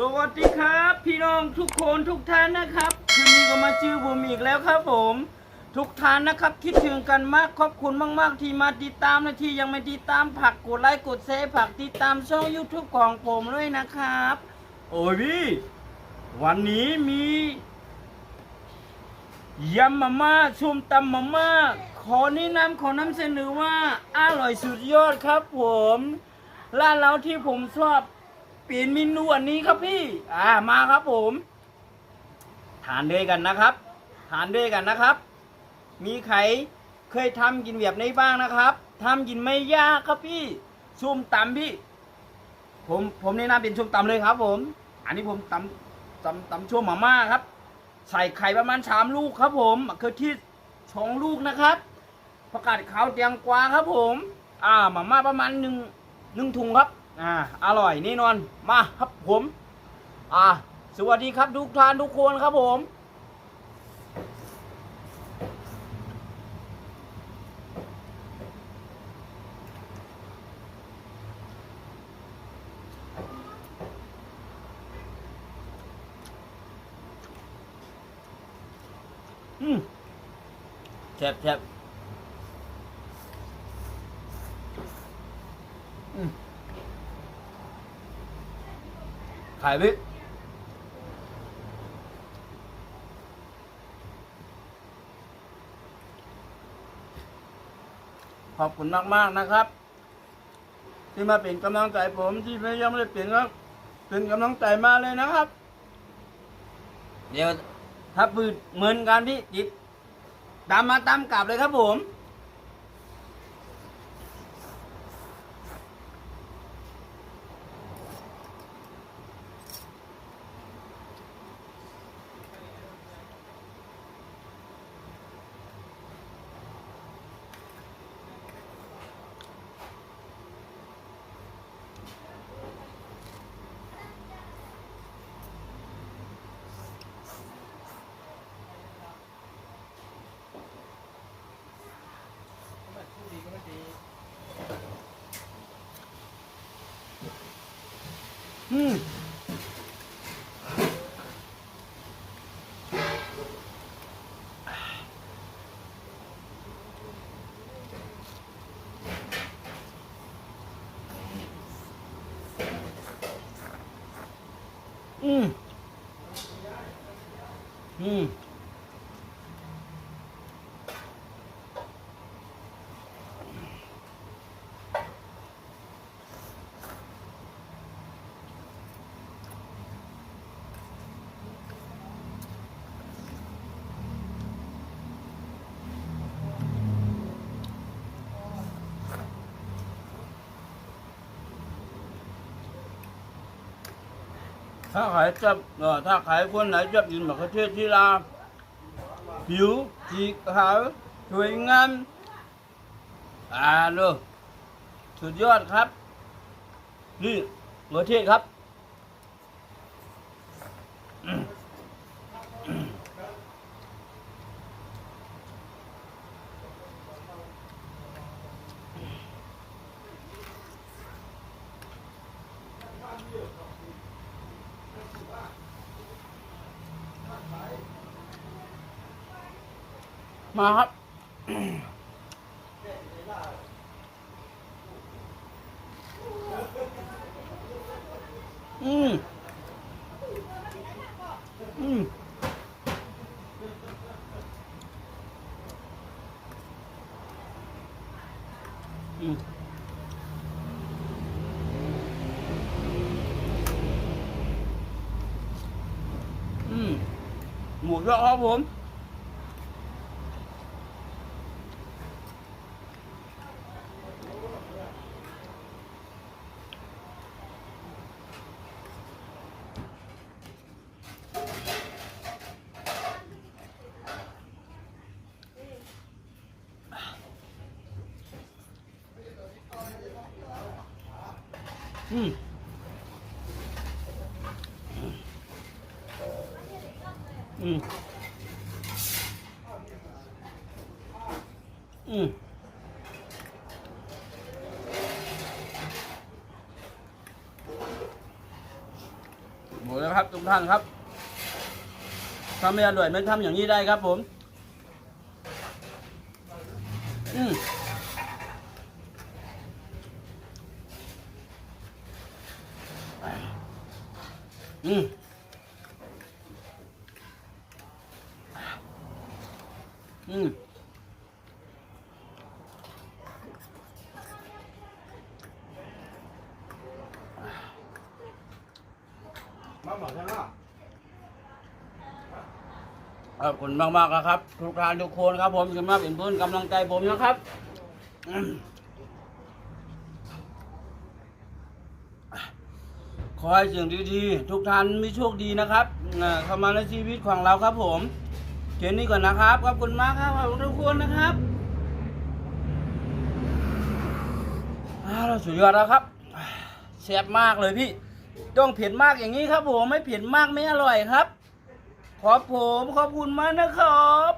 สวัสดีครับ พี่น้องทุกคนทุกท่านนะครับ คืนนี้ก็มาจื้อผมอีกแล้วครับผม ทุกท่านนะครับ คิดถึงกันมากขอบคุณมาก ๆ ที่มาติดตามและที่ยังไม่ติดตามผักกดไลค์กดแชร์ผักติดตามช่อง YouTube ของผมด้วยนะครับ โอ้ยพี่วันนี้มียำมาม่าชุมตำมาม่าขอแนะนำขอนำเสนอว่าอร่อยสุดยอดครับผมร้านเราที่ผมชอบ เปลี่ยนเมนูอันนี้ครับพี่ อ่ามาครับผม ทานด้วยกันนะครับ ทานด้วยกันนะครับ มีใครเคยทำกินแบบนี้บ้างนะครับทำกินไม่ยากครับพี่ชุ่มตำพี่ ผมผมแนะนำเป็นชุ่มตำเลยครับผม อันนี้ผมตำตำตำช่วมาม่าครับ ใส่ไข่ประมาณสามลูกครับ ผมมะเขือเที่สองลูกนะครับผักกาดขาวเตียงกวาครับผม อ่ามาม่าประมาณหนึ่งหนึ่งถุงครับ อ่าอร่อยแน่นอนมาครับผม อ่า สวัสดีครับทุกท่านทุกคนครับผมอืมแซ่บแซ่บ ขายพี่ขอบคุณมากๆนะครับ ที่มาเป็นกำลังใจผมที่ไม่ยังไม่ได้เป็นก็เป็นกำลังใจมาเลยนะครับ เดี๋ยวถ้าปืนเหมือนกันพี่จิบตามมาตามกลับเลยครับผม อืมอื ถ้าขายจับเอ่อถ้าขายคนไหนจับยินมะเขือเทศที่ลาผิวสีขาวสวยงามอ่าลูกสุดยอดครับ นี่มะเขือเทศครับ มาครับอืมอืมอืมอืมหมูยอครับผม อืมอืมอืมหมดแล้วครับทุกท่านครับถ้าไม่อร่อยไม่ทำอย่างนี้ได้ครับผม อืม อืมอืมมาหมดแล้วขอบคุณมากๆนะครับ ทุกท่านทุกคนครับผมที่มากเป็นเพื่อนกำลังใจผมนะครับอืม ขอให้สิ่งดีๆ ทุกท่านมีโชคดีนะครับอ่าเข้ามาในชีวิตของเราครับผมเจนนี้ก่อนนะครับขอบคุณมากครับขอบคุณทุกคนนะครับอ่าเราสุดยอดแล้วครับแซ่บมากเลยพี่ต้องเผ็ดมากอย่างนี้ครับผมไม่เผ็ดมากไม่อร่อยครับ ขอบผมขอบคุณมากนะครับ